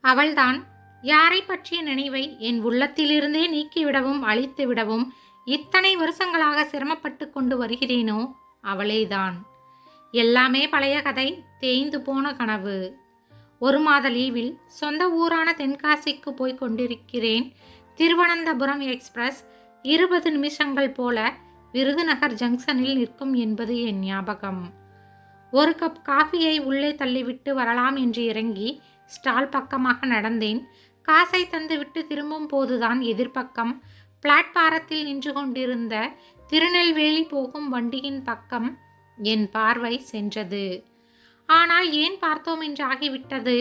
அவள்தான் யாரை பற்றிய நினைவை என் உள்ளத்திலிருந்தே நீக்கிவிடவும் அழித்துவிடவும் இத்தனை வருஷங்களாக சிரமப்பட்டு கொண்டு வருகிறேனோ அவளேதான். எல்லாமே பழைய கதை தேய்ந்து போன கனவு. ஒரு மாத லீவில் சொந்த ஊரான தென்காசிக்கு போய் கொண்டிருக்கிறேன் திருவனந்தபுரம் எக்ஸ்பிரஸ். இருபது நிமிஷங்கள் போல விருதுநகர் ஜங்ஷனில் நிற்கும் என்பது என் ஞாபகம். ஒரு கப் காஃபியை உள்ளே தள்ளிவிட்டு வரலாம் என்று இறங்கி ஸ்டால் பக்கமாக நடந்தேன். காசை தந்துவிட்டு திரும்பும் போதுதான் எதிர்ப்பக்கம். பிளாட்பாரத்தில் நின்று கொண்டிருந்த திருநெல்வேலி போகும் வண்டியின் பக்கம் என் பார்வை சென்றது. ஆனால் ஏன் பார்த்தோம் என்று ஆகிவிட்டது?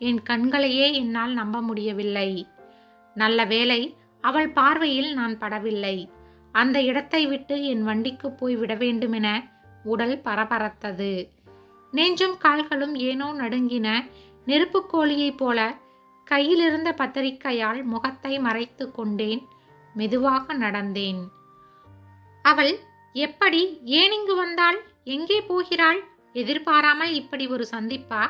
என் கண்களையே என்னால் நம்ப முடியவில்லை. நல்ல வேளை அவள் பார்வையில் நான் படவில்லை. அந்த இடத்தை விட்டு என் வண்டிக்கு போய் விட வேண்டுமென உடல் பரபரத்தது. நெஞ்சும் கால்களும் ஏனோ நடுங்கின நெருப்புக்கோழியைப் போல கையிலிருந்த பத்திரிக்கையால் முகத்தை மறைத்து கொண்டேன் மெதுவாக நடந்தேன். அவள் எப்படி ஏன் இங்கு வந்தாள்? எங்கே போகிறாள்? எதிர்பாராமல் இப்படி ஒரு சந்திப்பா?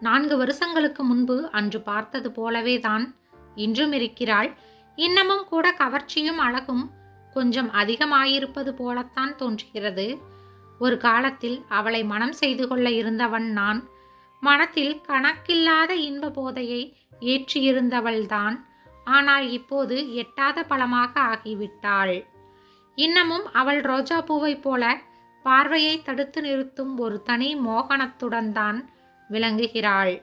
நான்கு வருஷங்களுக்கு முன்பு அன்று பார்த்தது போலவே தான் இன்றும் இருக்கிறாள். இன்னமும் கூட கவர்ச்சியும் அழகும் கொஞ்சம் அதிகமாயிருப்பது போலத்தான் தோன்றுகிறது. ஒரு காலத்தில் அவளை மனம் செய்து கொள்ள இருந்தவன் நான் மனத்தில் கணக்கில்லாத இன்ப போதையை ஏற்றியிருந்தவள்தான். ஆனால் இப்போது எட்டாத பழமாக ஆகிவிட்டாள். இன்னமும் அவள் ரோஜா பூவைப் போல பார்வையை தடுத்து நிறுத்தும் ஒரு தனி மோகனத்துடன் தான் விளங்குகிறாள்.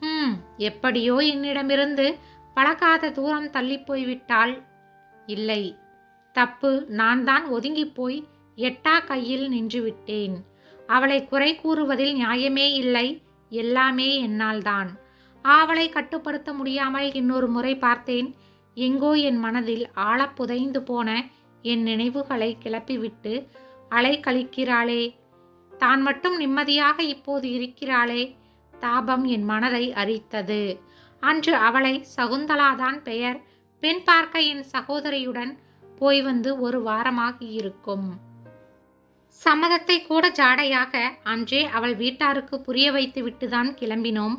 ஹம் எப்படியோ என்னிடமிருந்து பழகாத தூரம் தள்ளி போய்விட்டாள். இல்லை தப்பு. நான் தான் ஒதுங்கிப் போய் எட்டா கையில் நின்றுவிட்டேன். அவளை குறை கூறுவதில் நியாயமே இல்லை. எல்லாமே என்னால்தான். ஆவலை கட்டுப்படுத்த முடியாமல் இன்னொரு முறை பார்த்தேன். எங்கோ என் மனதில் ஆழப் புதைந்து போன என் நினைவுகளை கிளப்பிவிட்டு அலை கழிக்கிறாளே தான் மட்டும் நிம்மதியாக இப்போது இருக்கிறாளே தாபம் என் மனதை அரித்தது அன்று அவளை சகுந்தலாதான் பெயர் பெண் பார்க்க என் சகோதரியுடன் போய் வந்து ஒரு வாரமாகியிருக்கும். இருக்கும் சம்மதத்தை கூட ஜாடையாக அன்றே அவள் வீட்டாருக்கு புரிய வைத்து விட்டுதான் கிளம்பினோம்.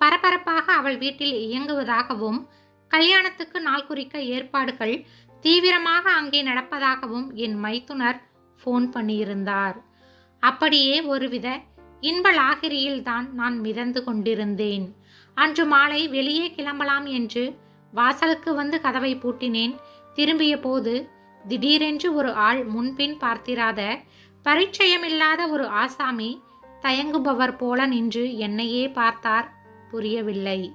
பரபரப்பாக அவள் வீட்டில் இயங்குவதாகவும் கல்யாணத்துக்கு நாள் குறிக்க ஏற்பாடுகள் தீவிரமாக அங்கே நடப்பதாகவும் என் மைத்துனர் ஃபோன் பண்ணியிருந்தார். அப்படியே ஒருவித இன்ப லாகிரியில்தான் நான் மிதந்து கொண்டிருந்தேன். அன்று மாலை வெளியே கிளம்பலாம் என்று வாசலுக்கு வந்து கதவை பூட்டினேன். திரும்பிய போது திடீரென்று ஒரு ஆள் முன்பின் பார்த்திராத பரிச்சயமில்லாத ஒரு ஆசாமி தயங்குபவர் போல நின்று என்னையே பார்த்தார். புரியவில்லை.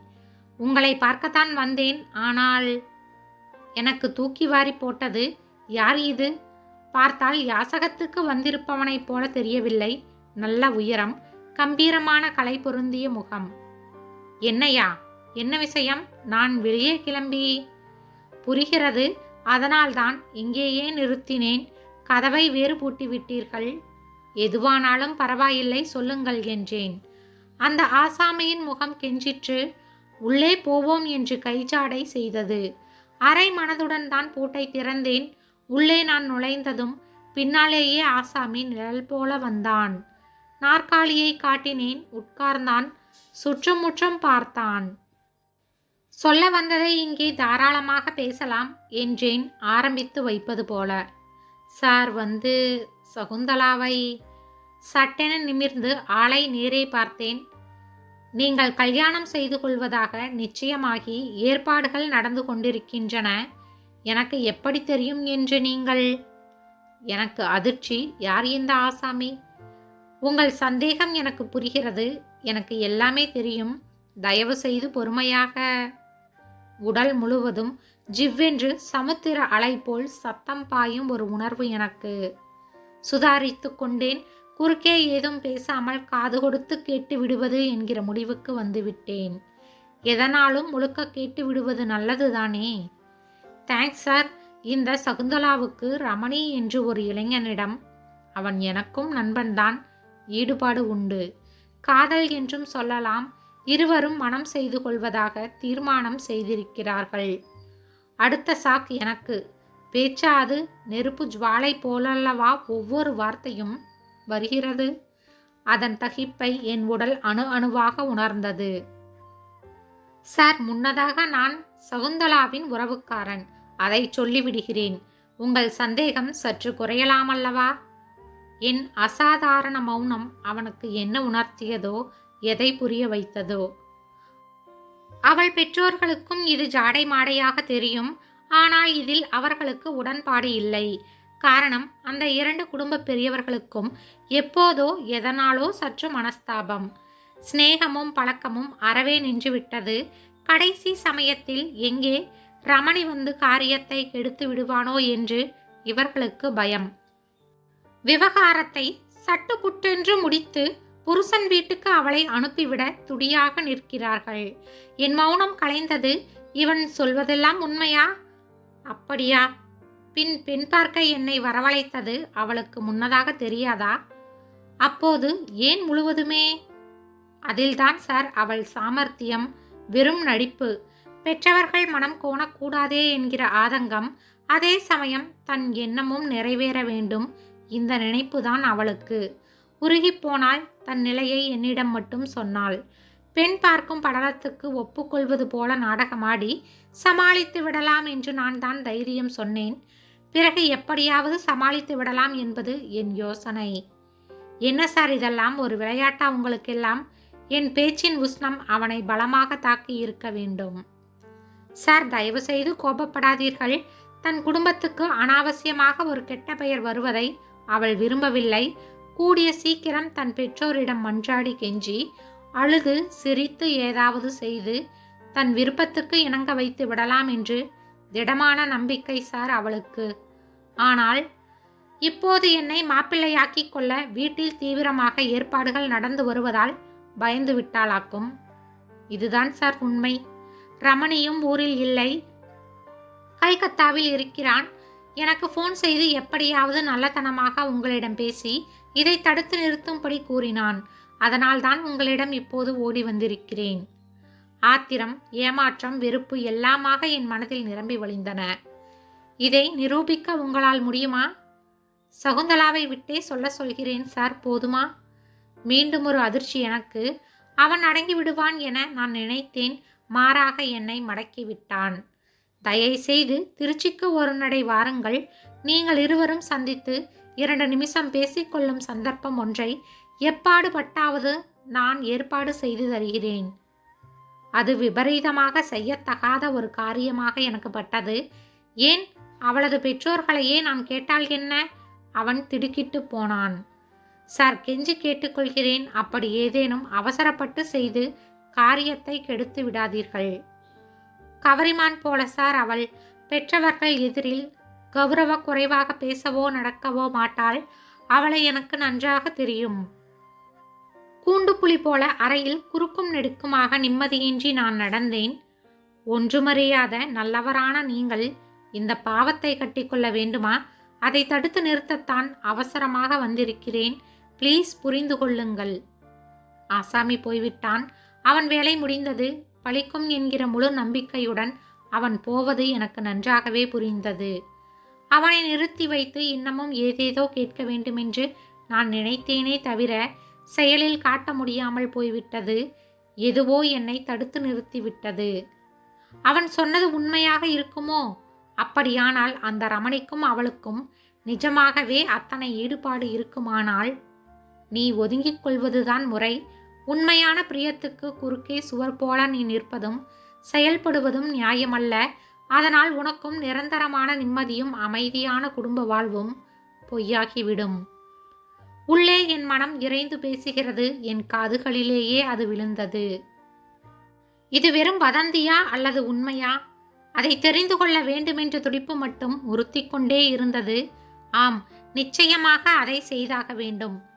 உங்களை பார்க்கத்தான் வந்தேன். ஆனால் எனக்கு தூக்கி வாரி போட்டது யார் இது? பார்த்தால் யாசகத்துக்கு வந்திருப்பவனைப் போல தெரியவில்லை. நல்ல உயரம் கம்பீரமான கலை பொருந்திய முகம். என்னையா? என்ன விஷயம்? நான் வெளியே கிளம்பி. புரிகிறது. அதனால்தான் இங்கேயே நிறுத்தினேன். கதவை வேறு பூட்டி விட்டீர்கள் எதுவானாலும் பரவாயில்லை சொல்லுங்கள் என்றேன். அந்த ஆசாமியின் முகம் கெஞ்சிற்று. உள்ளே போவோம் என்று கைச்சாடை செய்தது. அரை மனதுடன் தான் பூட்டை திறந்தேன். உள்ளே நான் நுழைந்ததும் பின்னாலேயே ஆசாமி நிழல் போல வந்தான். நாற்காலியை காட்டினேன். உட்கார்ந்தான். சுற்றுமுற்றும் பார்த்தான். சொல்ல வந்ததை இங்கே தாராளமாக பேசலாம் என்றேன். ஆரம்பித்து வைப்பது போல. சார் வந்து சகுந்தலாவை சட்டென நிமிர்ந்து ஆளை நேரே பார்த்தேன். நீங்கள் கல்யாணம் செய்து கொள்வதாக நிச்சயமாகி ஏற்பாடுகள் நடந்து கொண்டிருக்கின்றன. எனக்கு எப்படி தெரியும் என்று நீங்கள்? எனக்கு அதிர்ச்சி. யார் இந்த ஆசாமி? உங்கள் சந்தேகம் எனக்கு புரிகிறது. எனக்கு எல்லாமே தெரியும். தயவு செய்து பொறுமையாக. உடல் முழுவதும் ஜிவ்வென்று சமுத்திர அலை போல் சத்தம் பாயும் ஒரு உணர்வு எனக்கு. சுதாரித்து கொண்டேன். குறுக்கே ஏதும் பேசாமல் காது கொடுத்து கேட்டு விடுவது என்கிற முடிவுக்கு வந்துவிட்டேன் எதனாலும் முழுக்க கேட்டு விடுவது நல்லதுதானே? Thanks sir. இந்த சகுந்தலாவுக்கு ரமணி என்று ஒரு இளைஞனிடம். அவன் எனக்கும் நண்பன்தான். ஈடுபாடு உண்டு. காதல் என்றும் சொல்லலாம். இருவரும் மனம் செய்து கொள்வதாக தீர்மானம் செய்திருக்கிறார்கள். அடுத்த சாக் எனக்கு. பேச்சாது நெருப்பு ஜுவாலை போலல்லவா ஒவ்வொரு வார்த்தையும் வருகிறது. அதன் தகிப்பை என் உடல் அணு அணுவாக உணர்ந்தது. சார் முன்னதாக நான் சகுந்தலாவின் உறவுக்காரன். அதை சொல்லிவிடுகிறேன். உங்கள் சந்தேகம் சற்று குறையலாமல்லவா? என் அசாதாரண மௌனம் அவனுக்கு என்ன உணர்த்தியதோ எதை புரிய வைத்ததோ? அவள் பெற்றோர்களுக்கும் இது ஜாடை மாடையாக தெரியும். ஆனால் இதில் அவர்களுக்கு உடன்பாடு இல்லை. காரணம் அந்த இரண்டு குடும்ப பெரியவர்களுக்கும் எப்போதோ எதனாலோ சற்று மனஸ்தாபம். சிநேகமும் பழக்கமும் அறவே நின்றுவிட்டது. கடைசி சமயத்தில் எங்கே ரமணி வந்து காரியத்தை கெடுத்து விடுவானோ என்று இவர்களுக்கு பயம். விவகாரத்தை சட்டுப்புட்டென்று முடித்து புருஷன் வீட்டுக்கு அவளை அனுப்பிவிட துடியாக நிற்கிறார்கள். என் மௌனம் கலைந்தது இவன் சொல்வதெல்லாம் உண்மையா? அப்படியா. பின் பெண் பார்க்க என்னை வரவழைத்தது அவளுக்கு முன்னதாக தெரியாதா? அப்போது ஏன் முழுவதுமே? அதில்தான் சார் அவள் சாமர்த்தியம் வெறும் நடிப்பு. பெற்றவர்கள் மனம் கோணக்கூடாதே என்கிற ஆதங்கம் அதே சமயம் தன் எண்ணமும் நிறைவேற வேண்டும். இந்த நினைப்புதான் அவளுக்கு. உருகிப்போனால் தன் நிலையை என்னிடம் மட்டும் சொன்னாள். பெண் பார்க்கும் படலத்துக்கு ஒப்புக்கொள்வது போல நாடகமாடி சமாளித்து விடலாம் என்று நான் தான் தைரியம் சொன்னேன். பிறகு எப்படியாவது சமாளித்து விடலாம் என்பது என் யோசனை. என்ன சார் இதெல்லாம்? ஒரு விளையாட்டா உங்களுக்கெல்லாம்? என் பேச்சின் உஷ்ணம் அவனை பலமாக தாக்கி இருக்க வேண்டும். சார் தயவு செய்து கோபப்படாதீர்கள். தன் குடும்பத்துக்கு அனாவசியமாக ஒரு கெட்ட பெயர் வருவதை அவள் விரும்பவில்லை. கூடிய சீக்கிரம் தன் பெற்றோரிடம் மன்றாடி கெஞ்சி அழுது சிரித்து ஏதாவது செய்து தன் விருப்பத்துக்கு இணங்க வைத்து விடலாம் என்று திடமான நம்பிக்கை சார் அவளுக்கு. ஆனால் இப்போது என்னை மாப்பிள்ளையாக்கிக் கொள்ள வீட்டில் தீவிரமாக ஏற்பாடுகள் நடந்து வருவதால் பயந்து விட்டாளாக்கும். இதுதான் சார் உண்மை. ரமணியும் ஊரில் இல்லை. கல்கத்தாவில் இருக்கிறான். எனக்கு ஃபோன் செய்து எப்படியாவது நல்லத்தனமாக உங்களிடம் பேசி இதை தடுத்து நிறுத்தும்படி கூறினான். அதனால்தான் உங்களிடம் இப்போது ஓடி வந்திருக்கிறேன். ஆத்திரம் ஏமாற்றம் வெறுப்பு எல்லாமாக என் மனதில் நிரம்பி வழிந்தன. இதை நிரூபிக்க உங்களால் முடியுமா? சகுந்தலாவை விட்டே சொல்ல சொல்கிறேன் சார் போதுமா? மீண்டும் ஒரு அதிர்ச்சி எனக்கு. அவன் அடங்கி விடுவான் என நான் நினைத்தேன் மாறாக என்னை மடக்கி தயவுசெய்து தயை செய்து திருச்சிக்கு ஒரு நடை வாருங்கள். நீங்கள் இருவரும் சந்தித்து இரண்டு நிமிஷம் பேசிக்கொள்ளும் சந்தர்ப்பம் ஒன்றை எப்பாடு பட்டாவது நான் ஏற்பாடு செய்து தருகிறேன். அது விபரீதமாக செய்யத்தகாத ஒரு காரியமாக எனக்கு பட்டது. ஏன்? அவளது பெற்றோர்களையே நான் கேட்டால் என்ன? அவன் திடுக்கிட்டு போனான். சார் கெஞ்சி கேட்டுக்கொள்கிறேன். அப்படி ஏதேனும் அவசரப்பட்டு செய்து காரியத்தை கெடுத்து விடாதீர்கள். கவரிமான் போல சார் அவள். பெற்றவர்கள் எதிரில் கௌரவ குறைவாக பேசவோ நடக்கவோ மாட்டாள். அவளை எனக்கு நன்றாக தெரியும். கூண்டுப்புலி போல அறையில் குறுக்கும் நெடுக்குமாக நிம்மதியின்றி நான் நடந்தேன். ஒன்றுமறியாத நல்லவரான நீங்கள் இந்த பாவத்தை கட்டிக்கொள்ள வேண்டுமா? அதை தடுத்து நிறுத்தத்தான் அவசரமாக வந்திருக்கிறேன். ப்ளீஸ் புரிந்து கொள்ளுங்கள். ஆசாமி போய்விட்டான். அவன் வேலை முடிந்தது பழிக்கும் என்கிற முழு நம்பிக்கையுடன் அவன் போவது எனக்கு நன்றாகவே புரிந்தது. அவனை நிறுத்தி வைத்து இன்னமும் ஏதேதோ கேட்க வேண்டுமென்று நான் நினைத்தேனே தவிர செயலில் காட்ட முடியாமல் போய்விட்டது. எதுவோ என்னை தடுத்து நிறுத்திவிட்டது. அவன் சொன்னது உண்மையாக இருக்குமோ? அப்படியானால் அந்த ரமணிக்கும் அவளுக்கும் நிஜமாகவே அத்தனை ஈடுபாடு இருக்குமானால்? நீ ஒதுங்கிக் கொள்வதுதான் முறை. உண்மையான பிரியத்துக்கு குறுக்கே சுவர் போல நீ நிற்பதும் செயல்படுவதும் நியாயமல்ல. அதனால் உனக்கும் நிரந்தரமான நிம்மதியும் அமைதியான குடும்ப வாழ்வும் பொய்யாகிவிடும். உள்ளே என் மனம் இறைந்து பேசுகிறது என் காதுகளிலேயே அது விழுந்தது. இது வெறும் வதந்தியா அல்லது உண்மையா? அதை தெரிந்து கொள்ள வேண்டுமென்ற துடிப்பு மட்டும் உறுத்திக்கொண்டே இருந்தது. ஆம் நிச்சயமாக அதை செய்தாக வேண்டும்.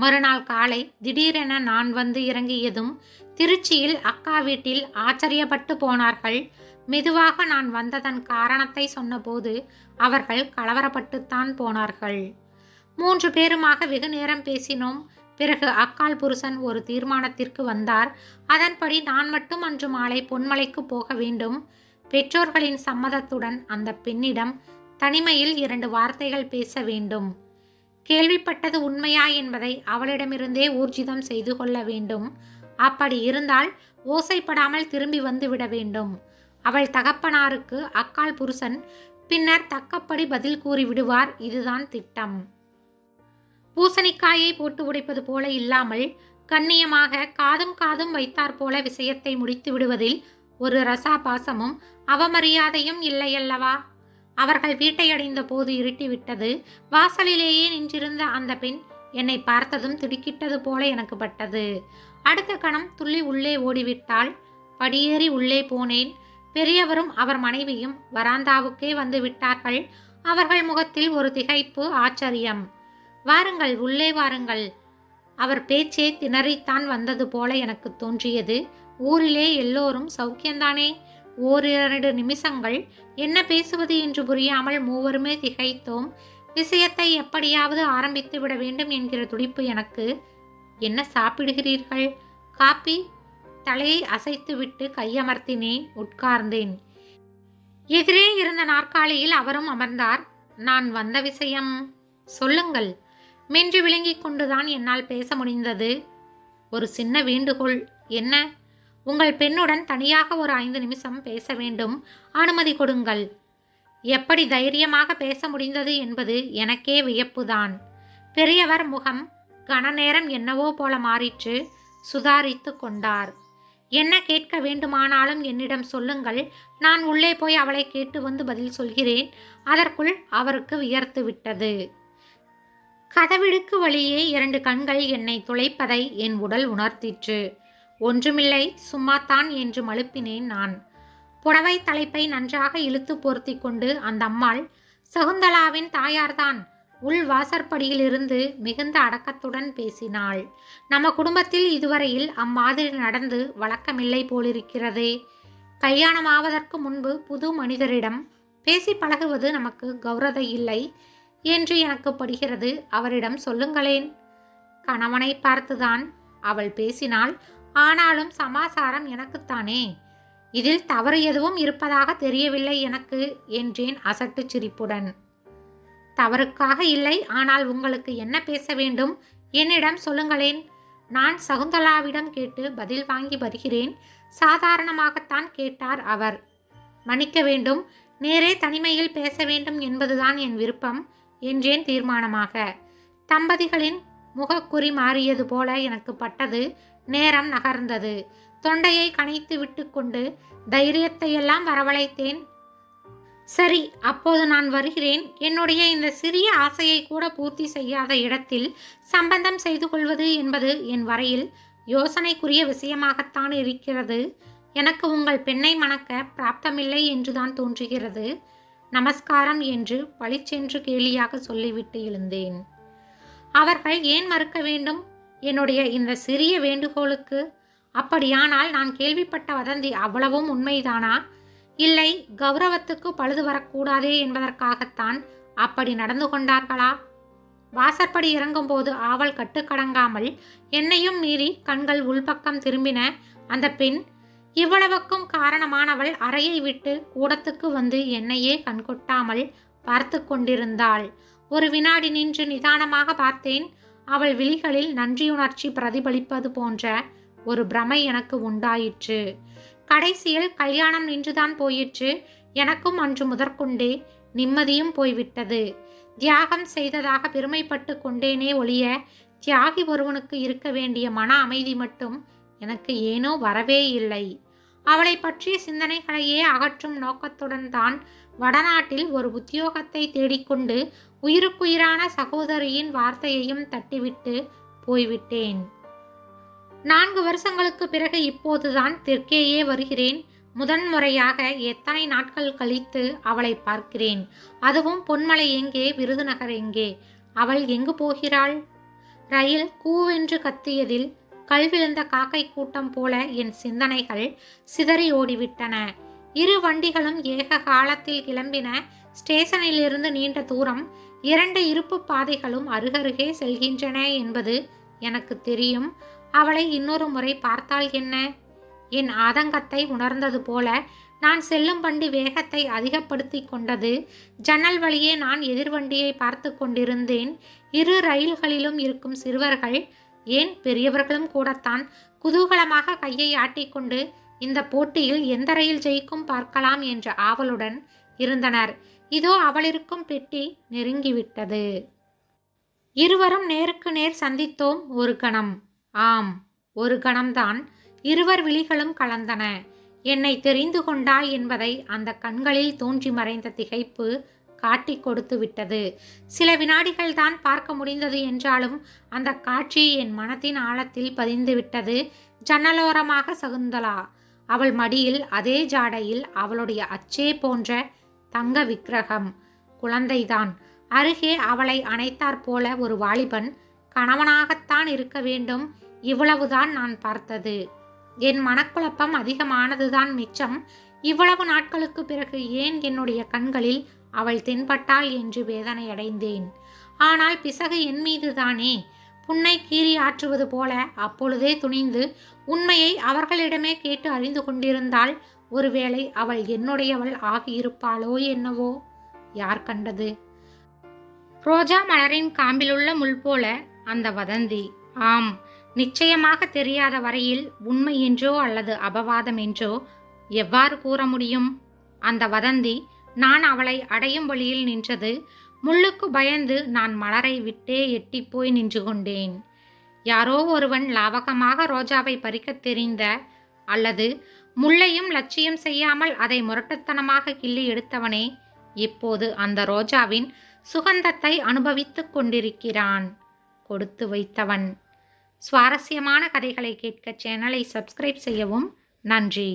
மறுநாள் காலை திடீரென நான் வந்து இறங்கியதும் திருச்சியில் அக்கா வீட்டில் ஆச்சரியப்பட்டு போனார்கள். மெதுவாக நான் வந்ததன் காரணத்தை சொன்னபோது அவர்கள் கலவரப்பட்டுத்தான் போனார்கள். மூன்று பேருமாக வெகு நேரம் பேசினோம். பிறகு அக்கால் புருஷன் ஒரு தீர்மானத்திற்கு வந்தார். அதன்படி நான் மட்டும் அன்று மாலை பொன்மலைக்கு போக வேண்டும். பெற்றோர்களின் சம்மதத்துடன் அந்த பெண்ணிடம் தனிமையில் இரண்டு வார்த்தைகள் பேச வேண்டும். கேள்விப்பட்டது உண்மையா என்பதை அவளிடமிருந்தே ஊர்ஜிதம் செய்து கொள்ள வேண்டும். அப்படி இருந்தால் ஓசைப்படாமல் திரும்பி வந்து விட வேண்டும். அவள் தகப்பனாருக்கு அக்கால் புருஷன் பின்னர் தக்கப்படி பதில் கூறி விடுவார். இதுதான் திட்டம். பூசணிக்காயை போட்டு உடைப்பது போல இல்லாமல் கண்ணியமாக காதும் காதும் வைத்தாற் போல விஷயத்தை முடித்து விடுவதில் ஒரு ரசாபாசமும் அவமரியாதையும் இல்லையல்லவா? அவர்கள் வீட்டை அடைந்த போது இருட்டிவிட்டது. வாசலிலேயே நின்றிருந்த அந்த பெண் என்னை பார்த்ததும் திடுக்கிட்டது போல எனக்கு பட்டது. அடுத்த கணம் துள்ளி உள்ளே ஓடிவிட்டால் படியேறி உள்ளே போனேன். பெரியவரும் அவர் மனைவியும் வராந்தாவுக்கே வந்து விட்டார்கள். அவர்கள் முகத்தில் ஒரு திகைப்பு ஆச்சரியம். வாருங்கள் உள்ளே வாருங்கள். அவர் பேச்சே திணறித்தான் வந்தது போல எனக்கு தோன்றியது. ஊரிலே எல்லோரும் சௌக்கியந்தானே? ஓரிரண்டு நிமிஷங்கள் என்ன பேசுவது என்று புரியாமல் மூவருமே திகைத்தோம். விஷயத்தை எப்படியாவது ஆரம்பித்து விட வேண்டும் என்கிற துடிப்பு எனக்கு. என்ன சாப்பிடுகிறீர்கள்? காப்பி. தலையை அசைத்துவிட்டு கையமர்த்தினேன் உட்கார்ந்தேன். எதிரே இருந்த நாற்காலியில் அவரும் அமர்ந்தார். நான் வந்த விஷயம்? சொல்லுங்கள். மென்று விளங்கிக் கொண்டுதான் என்னால் பேச முடிந்தது. ஒரு சின்ன வேண்டுகோள். என்ன? உங்கள் பெண்ணுடன் தனியாக ஒரு ஐந்து நிமிஷம் பேச வேண்டும். அனுமதி கொடுங்கள். எப்படி தைரியமாக பேச முடிந்தது என்பது எனக்கே வியப்புதான். பெரியவர் முகம் கனநேரம் என்னவோ போல மாறிற்று. சுதாரித்து கொண்டார். என்ன கேட்க வேண்டுமானாலும் என்னிடம் சொல்லுங்கள். நான் உள்ளே போய் அவளை கேட்டு வந்து பதில் சொல்கிறேன். அதற்குள் அவருக்கு வியர்த்து விட்டது. கதவிடுக்கு வழியே இரண்டு கண்கள் என்னை துளைப்பதை என் உடல் உணர்த்திற்று. ஒன்றுமில்லை சும்மாத்தான் என்று மழுப்பினேன் நான். புடவை தலைப்பை நன்றாக இழுத்து பொருத்தி கொண்டு அந்த அம்மாள் சகுந்தலாவின் தாயார்தான் உள் வாசற்படியிலிருந்து மிகுந்த அடக்கத்துடன் பேசினாள். நம்ம குடும்பத்தில் இதுவரையில் அம்மாதிரி நடந்து வழக்கமில்லை போலிருக்கிறதே. கல்யாணமாவதற்கு முன்பு புது மனிதரிடம் பேசி பழகுவது நமக்கு கௌரதை இல்லை என்று எனக்கு படுகிறது. அவரிடம் சொல்லுங்களேன். கணவனை பார்த்துதான் அவள் பேசினாள். ஆனாலும் சமாசாரம் எனக்குத்தானே? இதில் தவறு எதுவும் இருப்பதாக தெரியவில்லை எனக்கு என்றேன் அசட்டு சிரிப்புடன். தவறுக்காக இல்லை ஆனால் உங்களுக்கு என்ன பேச வேண்டும்? என்னிடம் சொல்லுங்களேன். நான் சகுந்தலாவிடம் கேட்டு பதில் வாங்கி வருகிறேன். சாதாரணமாகத்தான் கேட்டார் அவர். மன்னிக்க வேண்டும். நேரே தனிமையில் பேச வேண்டும் என்பதுதான் என் விருப்பம் என்றேன் தீர்மானமாக. தம்பதிகளின் முகக்குறி மாறியது போல எனக்கு பட்டது. நேரம் நகர்ந்தது. தொண்டையை கனைத்து விட்டுக்கொண்டு தைரியத்தையெல்லாம் வரவழைத்தேன். சரி அப்போது நான் வருகிறேன். என்னுடைய இந்த சிறிய ஆசையை கூட பூர்த்தி செய்யாத இடத்தில் சம்பந்தம் செய்து கொள்வது என்பது என் வரையில் யோசனைக்குரிய விஷயமாகத்தான் இருக்கிறது. எனக்கு உங்கள் பெண்ணை மணக்க பிராப்தமில்லை என்றுதான் தோன்றுகிறது. நமஸ்காரம் என்று பளிச்சென்று கேலியாக சொல்லிவிட்டு எழுந்தேன். அவர்கள் ஏன் மறுக்க வேண்டும்? என்னுடைய இந்த சிறிய வேண்டுகோளுக்கு அப்படியானால் நான் கேள்விப்பட்ட வதந்தி அவ்வளவும் உண்மைதானா? இல்லை கௌரவத்துக்கு பழுது வரக்கூடாதே என்பதற்காகத்தான் அப்படி நடந்து கொண்டார்களா? வாசற்படி இறங்கும்போது ஆவல் கட்டுக்கடங்காமல் என்னையும் மீறி கண்கள் உள்பக்கம் திரும்பின அந்த பெண் இவ்வளவுக்கும் காரணமானவள் அறையை விட்டு கூடத்துக்கு வந்து என்னையே கண்கொட்டாமல் பார்த்து கொண்டிருந்தாள். ஒரு வினாடி நின்று நிதானமாக பார்த்தேன். அவள் விழிகளில் நன்றியுணர்ச்சி பிரதிபலிப்பது போன்ற ஒரு பிரமை எனக்கு உண்டாயிற்று. கடைசியில் கல்யாணம் நின்றுதான் போயிற்று. எனக்கும் அன்று முதற்கொண்டே நிம்மதியும் போய்விட்டது. தியாகம் செய்ததாக பெருமைப்பட்டு கொண்டேனே ஒழிய தியாகி ஒருவனுக்கு இருக்க வேண்டிய மன அமைதி மட்டும் எனக்கு ஏனோ வரவே இல்லை. அவளை பற்றிய சிந்தனைகளையே அகற்றும் நோக்கத்துடன் தான் வடநாட்டில் ஒரு உத்தியோகத்தை தேடிக்கொண்டு உயிருக்குயிரான சகோதரியின் வார்த்தையையும் தட்டிவிட்டு போய்விட்டேன். நான்கு வருஷங்களுக்கு பிறகு இப்போதுதான் தெற்கேயே வருகிறேன். முதன்முறையாக எத்தனை நாட்கள் கழித்து அவளை பார்க்கிறேன். அதுவும் பொன்மலை எங்கே விருதுநகர் எங்கே? அவள் எங்கு போகிறாள்? ரயில் கூவென்று கத்தியதில் கல்விழுந்த காக்கை கூட்டம் போல என் சிந்தனைகள் சிதறி ஓடிவிட்டன. இரு வண்டிகளும் ஏக காலத்தில் கிளம்பின ஸ்டேஷனிலிருந்து நீண்ட தூரம் இரண்டு இருப்பு பாதைகளும் அருகருகே செல்கின்றன என்பது எனக்கு தெரியும். அவளை இன்னொரு முறை பார்த்தால் என்ன? என் ஆதங்கத்தை உணர்ந்தது போல நான் செல்லும் வண்டி வேகத்தை அதிகப்படுத்தி கொண்டது. ஜன்னல் வழியே நான் எதிர்வண்டியை பார்த்து கொண்டிருந்தேன். இரு ரயில்களிலும் இருக்கும் சிறுவர்கள் ஏன் பெரியவர்களும் கூடத்தான் குதூகலமாக கையை ஆட்டிக்கொண்டு இந்த போட்டியில் எந்த ரயில் ஜெயிக்கும் பார்க்கலாம் என்ற ஆவலுடன் இருந்தனர். இதோ அவளிருக்கும் பெட்டி நெருங்கிவிட்டது. இருவரும் நேருக்கு நேர் சந்தித்தோம் ஒரு கணம். ஆம் ஒரு கணம்தான். இருவர் விழிகளும் கலந்தன. என்னை தெரிந்து கொண்டாள் என்பதை அந்த கண்களில் தோன்றி மறைந்த திகைப்பு காட்டி கொடுத்து விட்டது. சில வினாடிகள் தான் பார்க்க முடிந்தது என்றாலும் அந்த காட்சி என் மனத்தின் ஆழத்தில் பதிந்து விட்டது. ஜன்னலோரமாக சகுந்தலா. அவள் மடியில் அதே ஜாடையில் அவளுடைய அச்சே போன்ற தங்க விக்கிரகம். குழந்தைதான். அருகே அவளை அணைத்தாற் போல ஒரு வாலிபன் கணவனாகத்தான் இருக்க வேண்டும். இவ்வளவுதான் நான் பார்த்தது. என் மனக்குழப்பம் அதிகமானதுதான் மிச்சம். இவ்வளவு நாட்களுக்கு பிறகு ஏன் என்னுடைய கண்களில் அவள் தென்பட்டாள் என்று வேதனையடைந்தேன். ஆனால் பிசகு என் மீதுதானே. புன்னை கீறி ஆற்றுவது போல அப்பொழுதே துணிந்து உண்மையை அவர்களிடமே கேட்டு அறிந்து கொண்டிருந்தால் ஒருவேளை அவள் என்னுடையவள் ஆகியிருப்பாளோ என்னவோ? யார் கண்டது? ரோஜா மலரின் காம்பிலுள்ள முள் போல அந்த வதந்தி. ஆம் நிச்சயமாக தெரியாத வரையில் உண்மை என்றோ அல்லது அபவாதம் என்றோ எவ்வாறு கூற முடியும்? அந்த வதந்தி நான் அவளை அடையும் வழியில் நின்றது. முள்ளுக்கு பயந்து நான் மலரை விட்டே எட்டிப்போய் நின்று கொண்டேன். யாரோ ஒருவன் லாவகமாக ரோஜாவை பறிக்கத் தெரிந்த அல்லது முள்ளையும் லட்சியம் செய்யாமல் அதை முரட்டுத்தனமாக கிள்ளி எடுத்தவனே இப்போது அந்த ரோஜாவின் சுகந்தத்தை அனுபவித்துக் கொண்டிருக்கிறான். கொடுத்து வைத்தவன். சுவாரஸ்யமான கதைகளை கேட்க சேனலை சப்ஸ்கிரைப் செய்யவும் நன்றி.